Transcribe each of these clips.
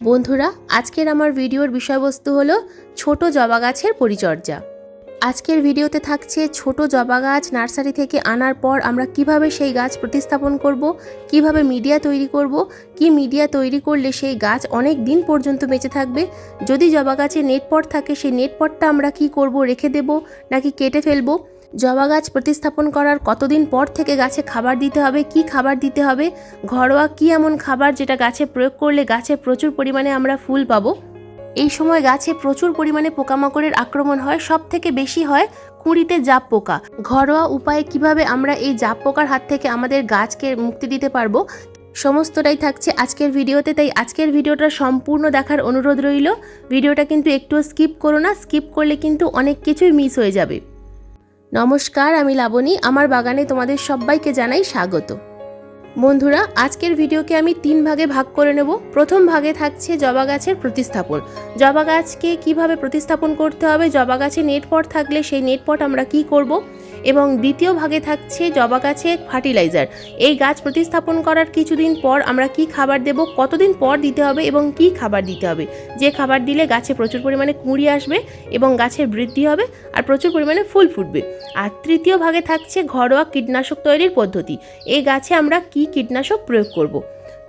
বন্ধুরা, আজকের আমার ভিডিওর বিষয়বস্তু হলো ছোট জবা গাছের পরিচর্যা। আজকের ভিডিওতে থাকছে ছোট জবা গাছ নার্সারি থেকে আনার পর আমরা কীভাবে সেই গাছ প্রতিস্থাপন করব, কীভাবে মিডিয়া তৈরি করব, কি মিডিয়া তৈরি করলে সেই গাছ অনেক দিন পর্যন্ত বেঁচে থাকবে, যদি জবা গাছে নেট পট থাকে, সেই নেট পটটা আমরা কি করব, রেখে দেব, নাকি কেটে ফেলব জবা গাছ প্রতিস্থাপন করার কতদিন পর থেকে গাছে খাবার দিতে হবে, কি খাবার দিতে হবে, ঘরোয়া কি এমন খাবার যেটা গাছে প্রয়োগ করলে গাছে প্রচুর পরিমাণে আমরা ফুল পাবো? এই সময় গাছে প্রচুর পরিমাণে পোকামাকড়ের আক্রমণ হয় সব থেকে বেশি হয় কুঁড়িতে জাপ পোকা। ঘরোয়া উপায়ে কীভাবে আমরা এই জাপ পোকার হাত থেকে আমাদের গাছকে মুক্তি দিতে পারব? সমস্তটাই থাকছে আজকের ভিডিওতে, তাই আজকের ভিডিওটা সম্পূর্ণ দেখার অনুরোধ রইল। ভিডিওটা কিন্তু একটুও স্কিপ করো না, স্কিপ করলে কিন্তু অনেক কিছুই মিস হয়ে যাবে। নমস্কার, আমি লাবণী। আমার বাগানে তোমাদের সবাইকে জানাই স্বাগত। বন্ধুরা, আজকের ভিডিওকে আমি তিন ভাগে ভাগ করে নেব। প্রথম ভাগে থাকছে জবা গাছের প্রতিস্থাপন। জবা গাছকে কীভাবে প্রতিস্থাপন করতে হবে? জবা গাছে নেট পট থাকলে সেই নেটপট আমরা কি করব? এবং দ্বিতীয় ভাগে থাকছে জবা গাছে ফার্টিলাইজার। এই গাছ প্রতিস্থাপন করার কিছুদিন পর আমরা কি খাবার দেব, কতদিন পর দিতে হবে এবং কি খাবার দিতে হবে? যে খাবার দিলে গাছে প্রচুর পরিমাণে কুঁড়ি আসবে এবং গাছের বৃদ্ধি হবে আর প্রচুর পরিমাণে ফুল ফুটবে। আর তৃতীয় ভাগে থাকছে ঘরোয়া কীটনাশক তৈরির পদ্ধতি। এই গাছে আমরা কি কীটনাশক প্রয়োগ করব।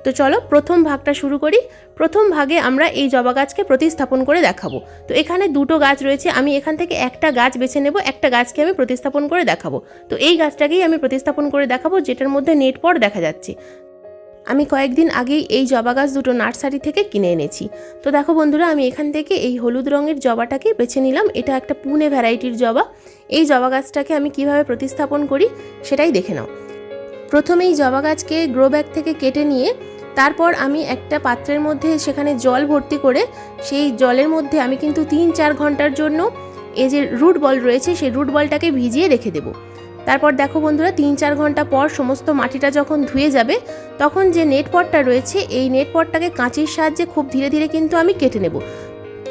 তো চলো প্রথম ভাগটা শুরু করি। প্রথম ভাগে আমরা এই জবা গাছকে প্রতিস্থাপন করে দেখাবো। তো এখানে দুটো গাছ রয়েছে, আমি এখান থেকে একটা গাছ বেছে নেব, একটা গাছকে আমি প্রতিস্থাপন করে দেখাবো। তো এই গাছটাকেই আমি প্রতিস্থাপন করে দেখাবো, যেটার মধ্যে নেট পট দেখা যাচ্ছে। আমি কয়েকদিন আগেই এই জবা গাছ দুটো নার্সারি থেকে কিনে এনেছি। তো দেখো বন্ধুরা, আমি এখান থেকে এই হলুদ রঙের জবাটাকে বেছে নিলাম, এটা একটা পুনে ভ্যারাইটির জবা। এই জবা গাছটাকে আমি কীভাবে প্রতিস্থাপন করি, সেটাই দেখে নাও। প্রথমেই জবা গাছকে গ্রো ব্যাগ থেকে কেটে নিয়ে তারপর আমি একটা পাত্রের মধ্যে সেখানে জল ভর্তি করে সেই জলের মধ্যে আমি কিন্তু তিন চার ঘণ্টার জন্য এই যে রুট বল রয়েছে সেই রুট বলটাকে ভিজিয়ে রেখে দেবো। তারপর দেখো বন্ধুরা, তিন চার ঘণ্টা পর সমস্ত মাটিটা যখন ধুয়ে যাবে, তখন যে নেট পটটা রয়েছে, এই নেট পটটাকে কাঁচির সাহায্যে খুব ধীরে ধীরে কিন্তু আমি কেটে নেব।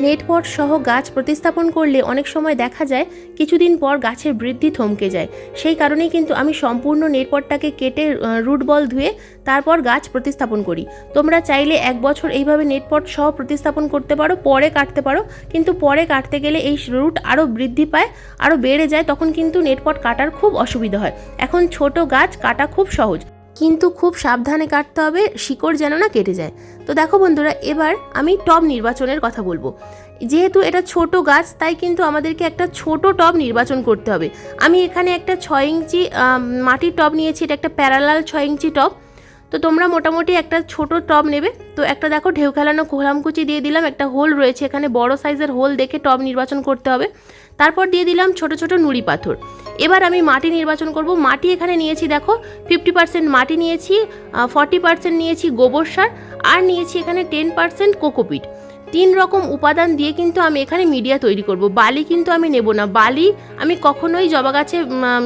নেট পট সহ গাছ প্রতিস্থাপন করলে অনেক সময় দেখা যায় কিছুদিন পর গাছের বৃদ্ধি থমকে যায়। সেই কারণেই কিন্তু আমি সম্পূর্ণ নেট পটটাকে কেটে রুট বল ধুয়ে তারপর গাছ প্রতিস্থাপন করি। তোমরা চাইলে এক বছর এইভাবে নেট পট সহ প্রতিস্থাপন করতে পারো, পরে কাটতে পারো, কিন্তু পরে কাটতে গেলে এই রুট আরও বৃদ্ধি পায়, আরও বেড়ে যায়, তখন কিন্তু নেট পট কাটার খুব অসুবিধা হয়। এখন ছোট গাছ কাটা খুব সহজ। কিন্তু খুব সাবধানে কাটতে হবে, শিকড় যেন না কেটে যায়। তো দেখো বন্ধুরা, এবার আমি টব নির্বাচনের কথা বলব। যেহেতু এটা ছোট গাছ, তাই কিন্তু আমাদেরকে একটা ছোট টব নির্বাচন করতে হবে। আমি এখানে একটা ছয় ইঞ্চি মাটির টব নিয়েছি, এটা একটা প্যারালাল ছয় ইঞ্চি টব। তো তোমরা মোটামুটি একটা ছোট টব নেবে। তো একটা দেখো ঢেউ খেলানো খোলামকুচি দিয়ে দিলাম, একটা হোল রয়েছে এখানে, বড় সাইজের হোল দেখে টব নির্বাচন করতে হবে। তারপর দিয়ে দিলাম ছোট ছোট নুড়ি পাথর। এবার আমি মাটি নির্বাচন করব। মাটি এখানে নিয়েছি দেখো ফিফটি পার্সেন্ট মাটি নিয়েছি ফর্টি পার্সেন্ট নিয়েছি গোবর সার, আর নিয়েছি এখানে টেন পার্সেন্ট কোকোপিট। তিন রকম উপাদান দিয়ে কিন্তু আমি এখানে মিডিয়া তৈরি করব। বালি কিন্তু আমি নেব না। বালি আমি কখনোই জবা গাছে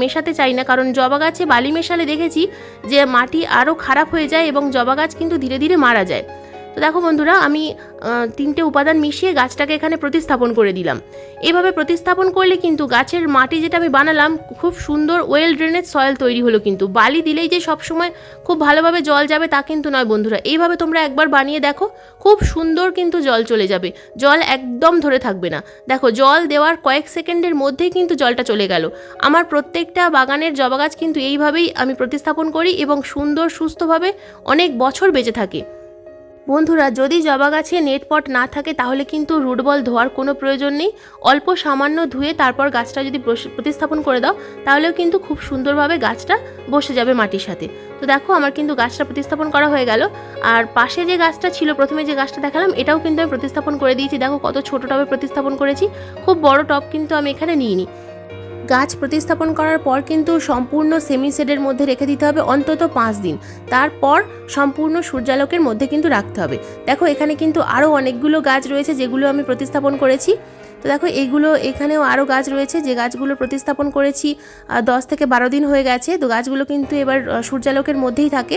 মেশাতে চাই না। কারণ জবা গাছে বালি মেশালে দেখেছি যে মাটি আরও খারাপ হয়ে যায় এবং জবা গাছ কিন্তু ধীরে ধীরে মারা যায়। তো দেখো বন্ধুরা, আমি তিনটে উপাদান মিশিয়ে গাছটাকে এখানে প্রতিস্থাপন করে দিলাম। এভাবে প্রতিস্থাপন করলে কিন্তু গাছের মাটি যেটা আমি বানালাম, খুব সুন্দর ওয়েল ড্রেনেজ সয়েল তৈরি হলো কিন্তু। বালি দিলেই যে সবসময় খুব ভালোভাবে জল যাবে তা কিন্তু নয় বন্ধুরা। এইভাবে তোমরা একবার বানিয়ে দেখো, খুব সুন্দর কিন্তু জল চলে যাবে। জল একদম ধরে থাকবে না। দেখো, জল দেওয়ার কয়েক সেকেন্ডের মধ্যেই কিন্তু জলটা চলে গেল। আমার প্রত্যেকটা বাগানের জবা গাছ কিন্তু এইভাবেই আমি প্রতিস্থাপন করি এবং সুন্দর সুস্থভাবে অনেক বছর বেঁচে থাকে। বন্ধুরা, যদি জবা গাছে নেট পট না থাকে, তাহলে কিন্তু রুট বল ধোয়ার কোনো প্রয়োজন নেই। অল্প সামান্য ধুয়ে তারপর গাছটা যদি প্রতিস্থাপন করে দাও, তাহলেও কিন্তু খুব সুন্দরভাবে গাছটা বসে যাবে মাটির সাথে। তো দেখো, আমার কিন্তু গাছটা প্রতিস্থাপন করা হয়ে গেল। আর পাশে যে গাছটা ছিল, প্রথমে যে গাছটা দেখালাম, এটাও কিন্তু আমি প্রতিস্থাপন করে দিয়েছি। দেখো কত ছোট টবে প্রতিস্থাপন করেছি। খুব বড় টব কিন্তু আমি এখানে নিইনি। গাছ প্রতিস্থাপন করার পর কিন্তু সম্পূর্ণ সেমি শেডের মধ্যে রেখে দিতে হবে অন্তত পাঁচ দিন। তারপর সম্পূর্ণ সূর্যালোকের মধ্যে কিন্তু রাখতে হবে। দেখো, এখানে কিন্তু আরও অনেকগুলো গাছ রয়েছে যেগুলো আমি প্রতিস্থাপন করেছি। তো দেখো এইগুলো এখানেও আরও গাছ রয়েছে যে গাছগুলো প্রতিস্থাপন করেছি দশ থেকে বারো দিন হয়ে গেছে। তো গাছগুলো কিন্তু এবার সূর্যালোকের মধ্যেই থাকে।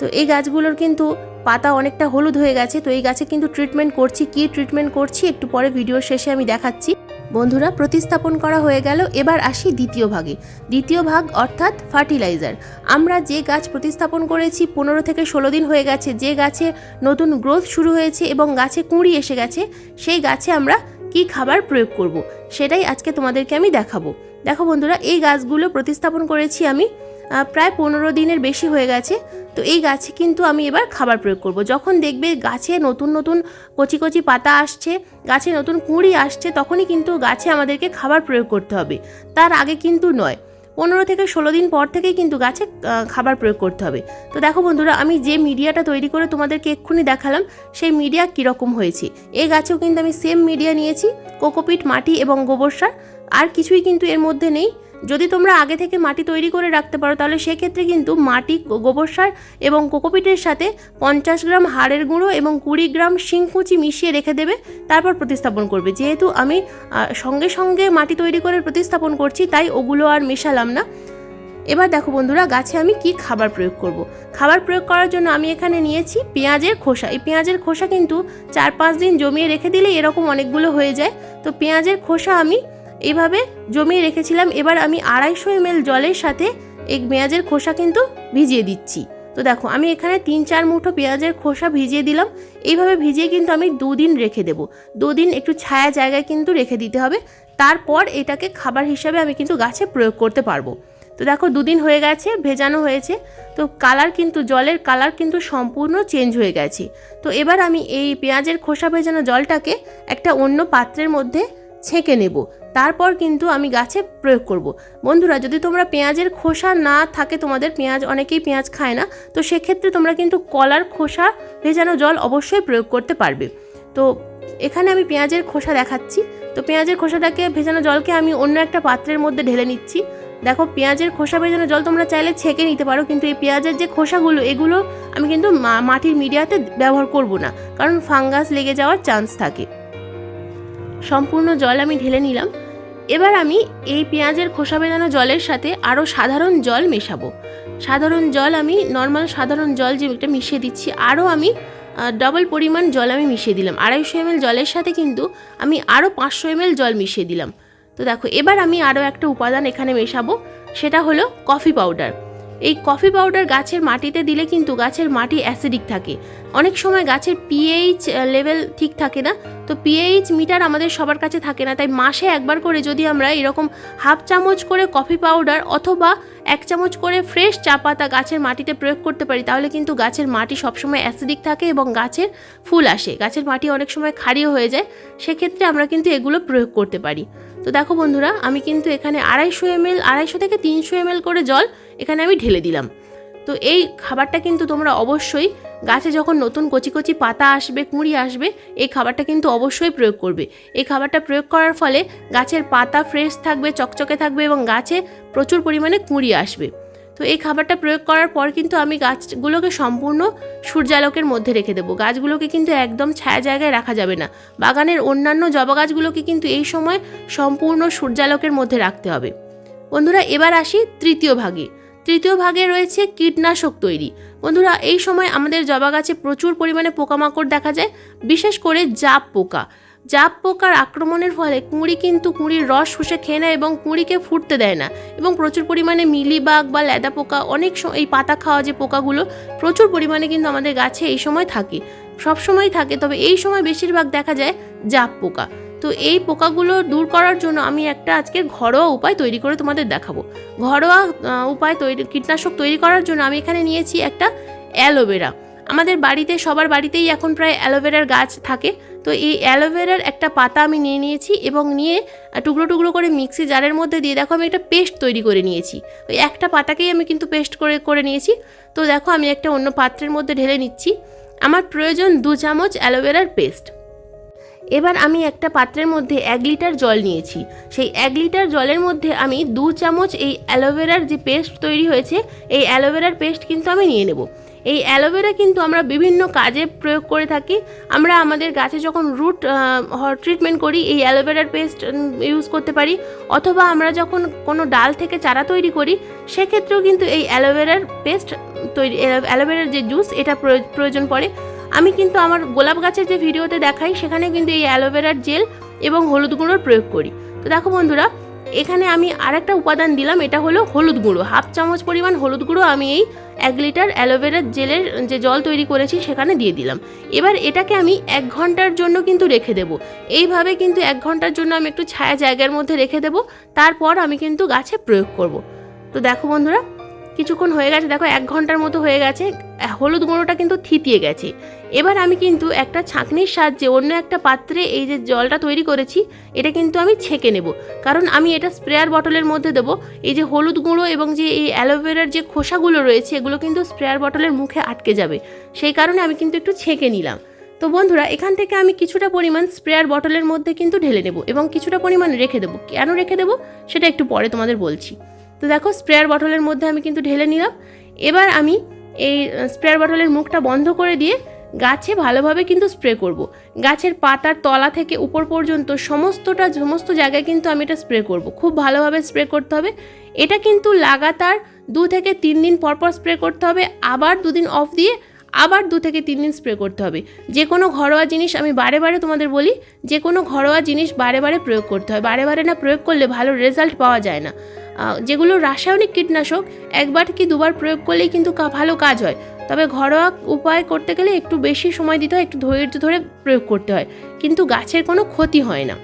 তো এই গাছগুলোর কিন্তু পাতা অনেকটা হলুদ হয়ে গেছে। তো এই গাছে কিন্তু ট্রিটমেন্ট করছি। কী ট্রিটমেন্ট করছি একটু পরে ভিডিওর শেষে আমি দেখাচ্ছি। বন্ধুরা, প্রতিস্থাপন করা হয়ে গেল। এবার আসি দ্বিতীয় ভাগে। দ্বিতীয় ভাগ অর্থাৎ ফার্টিলাইজার। আমরা যে গাছ প্রতিস্থাপন করেছি, পনেরো থেকে ষোলো দিন হয়ে গেছে। যে গাছে নতুন গ্রোথ শুরু হয়েছে এবং গাছে কুঁড়ি এসে গেছে, সেই গাছে আমরা কি খাবার প্রয়োগ করব। সেটাই আজকে তোমাদেরকে আমি দেখাবো। দেখো বন্ধুরা, এই গাছগুলো প্রতিস্থাপন করেছি আমি প্রায় পনেরো দিনের বেশি হয়ে গেছে। তো এই গাছে কিন্তু আমি এবার খাবার প্রয়োগ করব। যখন দেখবে গাছে নতুন নতুন কচি কচি পাতা আসছে, গাছে নতুন কুঁড়ি আসছে, তখনই কিন্তু গাছে আমাদেরকে খাবার প্রয়োগ করতে হবে। তার আগে কিন্তু নয়, পনেরো থেকে ষোলো দিন পর থেকেই কিন্তু গাছে খাবার প্রয়োগ করতে হবে। তো দেখো বন্ধুরা, আমি যে মিডিয়াটা তৈরি করে তোমাদেরকে এক্ষুনি দেখালাম, সেই মিডিয়া কীরকম হয়েছে। এই গাছেও কিন্তু আমি সেম মিডিয়া নিয়েছি, কোকোপিট, মাটি এবং গোবর সার, আর কিছুই কিন্তু এর মধ্যে নেই। যদি তোমরা আগে থেকে মাটি তৈরি করে রাখতে পারো, তাহলে সেক্ষেত্রে কিন্তু মাটি গোবর সার এবং কোকোপিটের সাথে পঞ্চাশ গ্রাম হাড়ের গুঁড়ো এবং কুড়ি গ্রাম শিংকুচি মিশিয়ে রেখে দেবে, তারপর প্রতিস্থাপন করবে। যেহেতু আমি সঙ্গে সঙ্গে মাটি তৈরি করে প্রতিস্থাপন করছি, তাই ওগুলো আর মেশালাম না। এবার দেখো বন্ধুরা, গাছে আমি কি খাবার প্রয়োগ করব। খাবার প্রয়োগ করার জন্য আমি এখানে নিয়েছি পেঁয়াজের খোসা। এই পেঁয়াজের খোসা কিন্তু চার পাঁচ দিন জমিয়ে রেখে দিলে এরকম অনেকগুলো হয়ে যায়। তো পেঁয়াজের খোসা আমি এইভাবে জমিয়ে রেখেছিলাম। এবার আমি আড়াইশো এমএল জলের সাথে এই পেঁয়াজের খোসা কিন্তু ভিজিয়ে দিচ্ছি। তো দেখো, আমি এখানে তিন চার মুঠো পেঁয়াজের খোসা ভিজিয়ে দিলাম। এইভাবে ভিজিয়ে কিন্তু আমি দুদিন রেখে দেবো। দুদিন একটু ছায়া জায়গায় কিন্তু রেখে দিতে হবে। তারপর এটাকে খাবার হিসাবে আমি কিন্তু গাছে প্রয়োগ করতে পারব। তো দেখো, দুদিন হয়ে গেছে, ভেজানো হয়েছে। তো কালার কিন্তু, জলের কালার কিন্তু সম্পূর্ণ চেঞ্জ হয়ে গেছে। তো এবার আমি এই পেঁয়াজের খোসা ভেজানো জলটাকে একটা অন্য পাত্রের মধ্যে ছেঁকে নেব। তারপর কিন্তু আমি গাছে প্রয়োগ করব। বন্ধুরা, যদি তোমরা পেঁয়াজের খোসা না থাকে, তোমাদের পেঁয়াজ, অনেকেই পেঁয়াজ খায় না, তো সেক্ষেত্রে তোমরা কিন্তু কলার খোসা ভেজানো জল অবশ্যই প্রয়োগ করতে পারবে। তো এখানে আমি পেঁয়াজের খোসা দেখাচ্ছি। তো পেঁয়াজের খোসাটাকে, ভেজানো জলকে আমি অন্য একটা পাত্রের মধ্যে ঢেলে নিচ্ছি। দেখো, পেঁয়াজের খোসা ভেজানো জল তোমরা চাইলে ছেঁকে নিতে পারো, কিন্তু এই পেঁয়াজের যে খোসাগুলো, এগুলো আমি কিন্তু মাটির মিডিয়াতে ব্যবহার করব না, কারণ ফাঙ্গাস লেগে যাওয়ার চান্স থাকে। সম্পূর্ণ জল আমি ঢেলে নিলাম। এবার আমি এই পেঁয়াজের খোসা ভেজানো জলের সাথে আরও সাধারণ জল মেশাবো। সাধারণ জল আমি নর্মাল সাধারণ জল যে একটা মিশিয়ে দিচ্ছি আরও আমি ডবল পরিমাণ জল আমি মিশিয়ে দিলাম। আড়াইশো এমএল জলের সাথে কিন্তু আমি আরও পাঁচশো এমএল জল মিশিয়ে দিলাম। তো দেখো, এবার আমি আরও একটা উপাদান এখানে মেশাবো, সেটা হলো কফি পাউডার এই কফি পাউডার গাছের মাটিতে দিলে কিন্তু গাছের মাটি অ্যাসিডিক থাকে। অনেক সময় গাছের পিএইচ লেভেল ঠিক থাকে না। তো পিএইচ মিটার আমাদের সবার কাছে থাকে না। তাই মাসে একবার করে যদি আমরা এরকম হাফ চামচ করে কফি পাউডার অথবা এক চামচ করে ফ্রেশ চা পাতা গাছের মাটিতে প্রয়োগ করতে পারি, তাহলে কিন্তু গাছের মাটি সবসময় অ্যাসিডিক থাকে এবং গাছের ফুল আসে। গাছের মাটি অনেক সময় ক্ষারীয় হয়ে যায়, সেক্ষেত্রে আমরা কিন্তু এগুলো প্রয়োগ করতে পারি। তো দেখো বন্ধুরা, আমি কিন্তু এখানে আড়াইশো এমএল আড়াইশো থেকে তিনশো এমএল করে জল এখানে আমি ঢেলে দিলাম। তো এই খাবারটা কিন্তু তোমরা অবশ্যই গাছে যখন নতুন কচি কচি পাতা আসবে, কুঁড়ি আসবে, এই খাবারটা কিন্তু অবশ্যই প্রয়োগ করবে। এই খাবারটা প্রয়োগ করার ফলে গাছের পাতা ফ্রেশ থাকবে, চকচকে থাকবে এবং গাছে প্রচুর পরিমাণে কুঁড়ি আসবে। তো এই খাবারটা প্রয়োগ করার পর কিন্তু আমি গাছগুলোকে সম্পূর্ণ সূর্যালোকের মধ্যে রেখে দেবো। গাছগুলোকে কিন্তু একদম ছায়া জায়গায় রাখা যাবে না। বাগানের অন্যান্য জবা গাছগুলোকে কিন্তু এই সময় সম্পূর্ণ সূর্যালোকের মধ্যে রাখতে হবে। বন্ধুরা, এবার আসি তৃতীয় ভাগে। তৃতীয় ভাগে রয়েছে কীটনাশক তৈরি। বন্ধুরা, এই সময় আমাদের জবা গাছে প্রচুর পরিমাণে পোকামাকড় দেখা যায়, বিশেষ করে জাপ পোকা। জাপ পোকার আক্রমণের ফলে কুঁড়ি কিন্তু কুঁড়ির রস শুষে খেয়ে নেয় এবং কুঁড়িকে ফুটতে দেয় না এবং প্রচুর পরিমাণে মিলিবাগ বা লেদা পোকা, অনেক এই পাতা খাওয়া যে পোকাগুলো প্রচুর পরিমাণে কিন্তু আমাদের গাছে এই সময় থাকে। সব সময় থাকে, তবে এই সময় বেশিরভাগ দেখা যায় জাপ পোকা। তো এই পোকাগুলো দূর করার জন্য আমি একটা আজকে ঘরোয়া উপায় তৈরি করে তোমাদের দেখাবো। ঘরোয়া উপায় তৈরি, কীটনাশক তৈরি করার জন্য আমি এখানে নিয়েছি একটা অ্যালোভেরা। আমাদের বাড়িতে, সবার বাড়িতেই এখন প্রায় অ্যালোভেরার গাছ থাকে। তো এই অ্যালোভেরার একটা পাতা আমি নিয়ে নিয়েছি এবং নিয়ে টুকরো টুকরো করে মিক্সি জারের মধ্যে দিয়ে দেখো আমি একটা পেস্ট তৈরি করে নিয়েছি। ওই একটা পাতাকেই আমি কিন্তু পেস্ট করে করে নিয়েছি। তো দেখো আমি একটা অন্য পাত্রের মধ্যে ঢেলে নিচ্ছি। আমার প্রয়োজন দু চামচ অ্যালোভেরার পেস্ট। এবার আমি একটা পাত্রের মধ্যে এক লিটার জল নিয়েছি। সেই এক লিটার জলের মধ্যে আমি দু চামচ এই অ্যালোভেরার যে পেস্ট তৈরি হয়েছে, এই অ্যালোভেরার পেস্ট কিন্তু আমি নিয়ে নেব। এই অ্যালোভেরা কিন্তু আমরা বিভিন্ন কাজে প্রয়োগ করে থাকি। আমরা আমাদের গাছে যখন রুট ট্রিটমেন্ট করি, এই অ্যালোভেরার পেস্ট ইউজ করতে পারি। অথবা আমরা যখন কোনো ডাল থেকে চারা তৈরি করি, সেক্ষেত্রেও কিন্তু এই অ্যালোভেরার পেস্ট তৈরি অ্যালোভেরার যে জুস, এটা প্রয়- প্রয়োজন পড়ে। আমি কিন্তু আমার গোলাপ গাছের যে ভিডিওতে দেখাই, সেখানে কিন্তু এই অ্যালোভেরার জেল এবং হলুদ গুঁড়োর প্রয়োগ করি। তো দেখো বন্ধুরা, এখানে আমি আরেকটা উপাদান দিলাম, এটা হলো হলুদ গুঁড়ো। হাফ চামচ পরিমাণ হলুদ গুঁড়ো আমি এই এক লিটার অ্যালোভেরার জেলের যে জল তৈরি করেছি, সেখানে দিয়ে দিলাম। এবার এটাকে আমি এক ঘণ্টার জন্য কিন্তু রেখে দেবো। এইভাবে কিন্তু এক ঘণ্টার জন্য আমি একটু ছায়া জায়গার মধ্যে রেখে দেবো, তারপর আমি কিন্তু গাছে প্রয়োগ করব। তো দেখো বন্ধুরা, কিছুক্ষণ হয়ে গেছে, দেখো এক ঘণ্টার মতো হয়ে গেছে, হলুদ গুঁড়োটা কিন্তু থিতিয়ে গেছে। এবার আমি কিন্তু একটা ছাঁকনির সাহায্যে অন্য একটা পাত্রে এই যে জলটা তৈরি করেছি, এটা কিন্তু আমি ছেঁকে নেব। কারণ আমি এটা স্প্রেয়ার বটলের মধ্যে দেবো। এই যে হলুদ গুঁড়ো এবং যে এই অ্যালোভেরার যে খোসাগুলো রয়েছে, এগুলো কিন্তু স্প্রেয়ার বটলের মুখে আটকে যাবে। সেই কারণে আমি কিন্তু একটু ছেঁকে নিলাম। তো বন্ধুরা, এখান থেকে আমি কিছুটা পরিমাণ স্প্রেয়ার বটলের মধ্যে কিন্তু ঢেলে নেব এবং কিছুটা পরিমাণ রেখে দেবো। কেন রেখে দেবো? সেটা একটু পরে তোমাদের বলছি। তো দেখো, স্প্রেয়ার বটলের মধ্যে আমি কিন্তু ঢেলে নিলাম। এবার আমি এই স্প্রেয়ার বটলের মুখটা বন্ধ করে দিয়ে গাছে ভালোভাবে কিন্তু স্প্রে করব। গাছের পাতার তলা থেকে উপর পর্যন্ত সমস্তটা, সমস্ত জায়গায় কিন্তু আমি এটা স্প্রে করব। খুব ভালোভাবে স্প্রে করতে হবে। এটা কিন্তু লাগাতার দু থেকে তিন দিন পর পর স্প্রে করতে হবে। আবার দুদিন অফ দিয়ে আবার দু থেকে তিন দিন স্প্রে করতে হবে। যে কোনো ঘরোয়া জিনিস আমি বারে বারে তোমাদের বলি, যে কোনো ঘরোয়া জিনিস বারে বারে প্রয়োগ করতে হয়। বারে বারে না প্রয়োগ করলে ভালো রেজাল্ট পাওয়া যায় না। যেগুলো রাসায়নিক কীটনাশক একবার কি দুবার প্রয়োগ করলেই কিন্তু ভালো কাজ হয়। তবে ঘরোয়া উপায় করতে গেলে একটু বেশি সময় দিতে হয়, একটু ধৈর্য ধরে প্রয়োগ করতে হয়। কিন্তু গাছের কোনো ক্ষতি হয় না।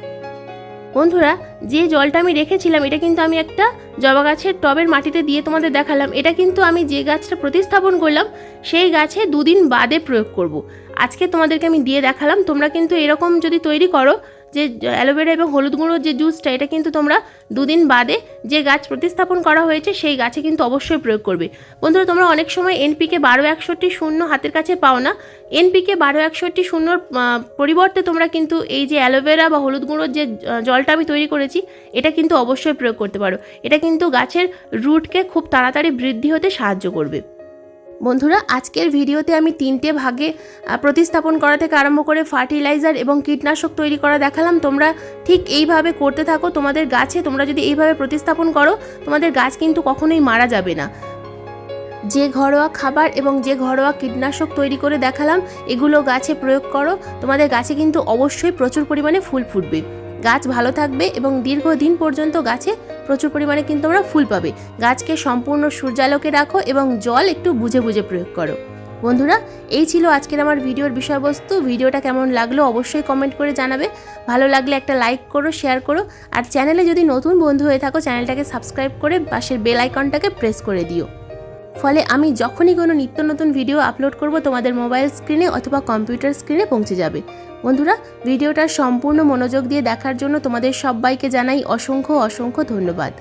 বন্ধুরা, যে জলটা আমি রেখেছিলাম, এটা কিন্তু আমি একটা জবা গাছের টবের মাটিতে দিয়ে তোমাদের দেখালাম। এটা কিন্তু আমি যে গাছটা প্রতিস্থাপন করলাম, সেই গাছে দুদিন বাদে প্রয়োগ করব। আজকে তোমাদেরকে আমি দিয়ে দেখালাম, তোমরা কিন্তু এরকম যদি তৈরি করো যে অ্যালোভেরা এবং হলুদ গুঁড়োর যে জুসটা, এটা কিন্তু তোমরা দুদিন বাদে যে গাছ প্রতিস্থাপন করা হয়েছে, সেই গাছে কিন্তু অবশ্যই প্রয়োগ করবে। বন্ধুরা, তোমরা অনেক সময় এনপিকে বারো একষট্টি শূন্য হাতের কাছে পাও না। এনপিকে বারো একষট্টি শূন্যর পরিবর্তে তোমরা কিন্তু এই যে অ্যালোভেরা বা হলুদ গুঁড়োর যে জলটা আমি তৈরি করেছি, এটা কিন্তু অবশ্যই প্রয়োগ করতে পারো। এটা কিন্তু গাছের রুটকে খুব তাড়াতাড়ি বৃদ্ধি হতে সাহায্য করবে। বন্ধুরা, আজকের ভিডিওতে আমি তিনটে ভাগে প্রতিস্থাপন করা থেকে আরম্ভ করে ফার্টিলাইজার এবং কীটনাশক তৈরি করা দেখালাম। তোমরা ঠিক এইভাবে করতে থাকো। তোমাদের গাছে তোমরা যদি এইভাবে প্রতিস্থাপন করো, তোমাদের গাছ কিন্তু কখনোই মারা যাবে না। যে ঘরোয়া খাবার এবং যে ঘরোয়া কীটনাশক তৈরি করে দেখালাম, এগুলো গাছে প্রয়োগ করো। তোমাদের গাছে কিন্তু অবশ্যই প্রচুর পরিমাণে ফুল ফুটবে। গাছ ভালো থাকবে এবং দীর্ঘদিন পর্যন্ত গাছে প্রচুর পরিমাণে কিন্তু আমরা ফুল পাবে। গাছকে সম্পূর্ণ সূর্যালোকে রাখো এবং জল একটু বুঝে বুঝে প্রয়োগ করো। বন্ধুরা, এই ছিল আজকের আমার ভিডিওর বিষয়বস্তু। ভিডিওটা কেমন লাগল অবশ্যই কমেন্ট করে জানাবে। ভালো লাগলে একটা লাইক করো শেয়ার করো। আর চ্যানেলে যদি নতুন বন্ধু হয়ে থাকো চ্যানেলটাকে সাবস্ক্রাইব করে পাশের বেল আইকনটাকে প্রেস করে দিও। ফলে আমি যখনই কোনো নিত্য নতুন ভিডিও আপলোড করব, তোমাদের মোবাইল স্ক্রিনে অথবা কম্পিউটার স্ক্রিনে পৌঁছে যাবে। বন্ধুরা ভিডিওটা সম্পূর্ণ মনোযোগ দিয়ে দেখার জন্য তোমাদের সবাইকে জানাই অসংখ্য অসংখ্য ধন্যবাদ।